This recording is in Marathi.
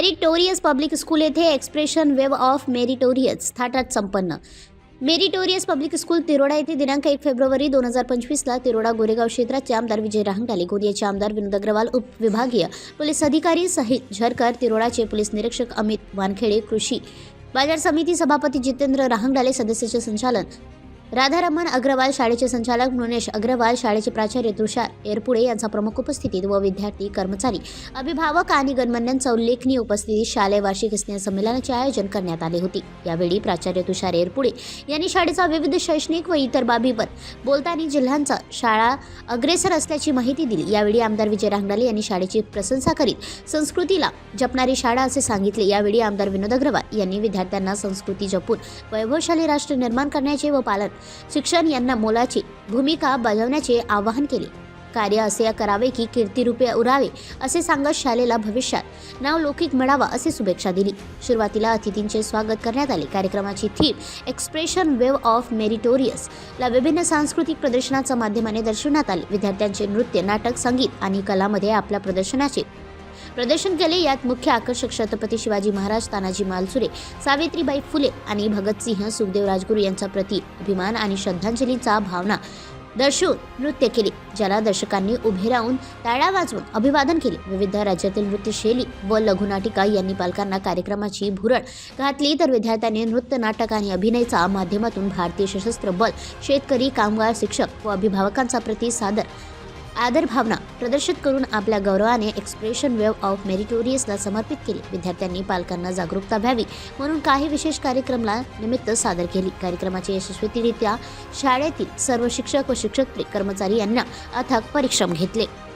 मेरिटोरियस पब्लिक स्कूल येथे एक्सप्रेशन वेव ऑफ मेरिटोरियस थाटात संपन्न. मेरिटोरियस पब्लिक स्कूल तिरोडा येथे दिनांक एक फेब्रुवारी दोन हजार पंचवीसला तिरोडा गोरेगाव क्षेत्राचे आमदार विजय रहांगडाले गोंदियाचे आमदार विनोद अग्रवाल उपविभागीय पोलीस अधिकारी सहित झरकर तिरोडाचे पोलीस निरीक्षक अमित वानखेडे कृषी बाजार समिती सभापती जितेंद्र राहंगडाले सदस्याचे संचालन राधारमण अग्रवाल शाळेचे संचालक मृणेश अग्रवाल शाळेचे प्राचार्य तुषार एरपुडे यांचा प्रमुख उपस्थितीत व विद्यार्थी कर्मचारी अभिभावक आणि गणमान्यांचा उल्लेखनीय उपस्थितीत शालेय वार्षिक स्नेह संमेलनाचे आयोजन करण्यात आले होते. यावेळी प्राचार्य तुषार एरपुडे यांनी शाळेचा विविध शैक्षणिक व इतर बाबीवर बोलताना जिल्ह्यांचा शाळा अग्रेसर असल्याची माहिती दिली. यावेळी आमदार विजय रांगडाले यांनी शाळेची प्रशंसा करीत संस्कृतीला जपणारी शाळा असे सांगितले. यावेळी आमदार विनोद अग्रवाल यांनी विद्यार्थ्यांना संस्कृती जपून वैभवशाली राष्ट्र निर्माण करण्याचे व पालन शिक्षण यांना मोलाची भूमिका बजावण्याचे आवाहन केले. कार्य असे करावे की कीर्तिरूपे उरावे असे सांगत शालेला भविष्यात नाव लौकिक मिळावा असे शुभेच्छा दिली. सुरुवातीला अतिथींचे स्वागत करण्यात आले. कार्यक्रमाची theme expression wave of meritorious ला विभिन्न सांस्कृतिक प्रदर्शनाच्या माध्यमाने दर्शवण्यात आले. विद्यार्थ्यांचे नृत्य नाटक संगीत आणि कलामध्ये आपल्या प्रदर्शनाचे प्रदर्शन केले. यात मुख्य आकर्षक छत्रपती शिवाजी महाराज तानाजी मालसुरे सावित्रीबाई फुले आणि भगतसिंह सुखदेव राजगुरू यांचा प्रति अभिमान आणि श्रद्धांजलीचा भावना दर्शवून नृत्य केले ज्याला दर्शकांनी उभे राहून टाळ्या वाजवून अभिवादन केले. विविध राज्यातील नृत्यशैली व लघुनाटिका यांनी पालकांना कार्यक्रमाची भुरळ घातली. तर विद्यार्थ्यांनी नृत्य नाटक आणि अभिनयचा माध्यमातून भारतीय सशस्त्र बल शेतकरी कामगार शिक्षक व अभिभावकांचा प्रति सादर आदर भावना प्रदर्शित करून आपल्या गौरवाने एक्सप्रेशन वेव्ह ऑफ मेरिटोरियसला समर्पित केली. विद्यार्थ्यांनी पालकांना जागरूकता व्हावी म्हणून काही विशेष कार्यक्रमला निमित्त सादर केली. कार्यक्रमाची यशस्वीरित्या शाळेतील सर्व शिक्षक व शिक्षक कर्मचारी यांना अथक परिश्रम घेतले.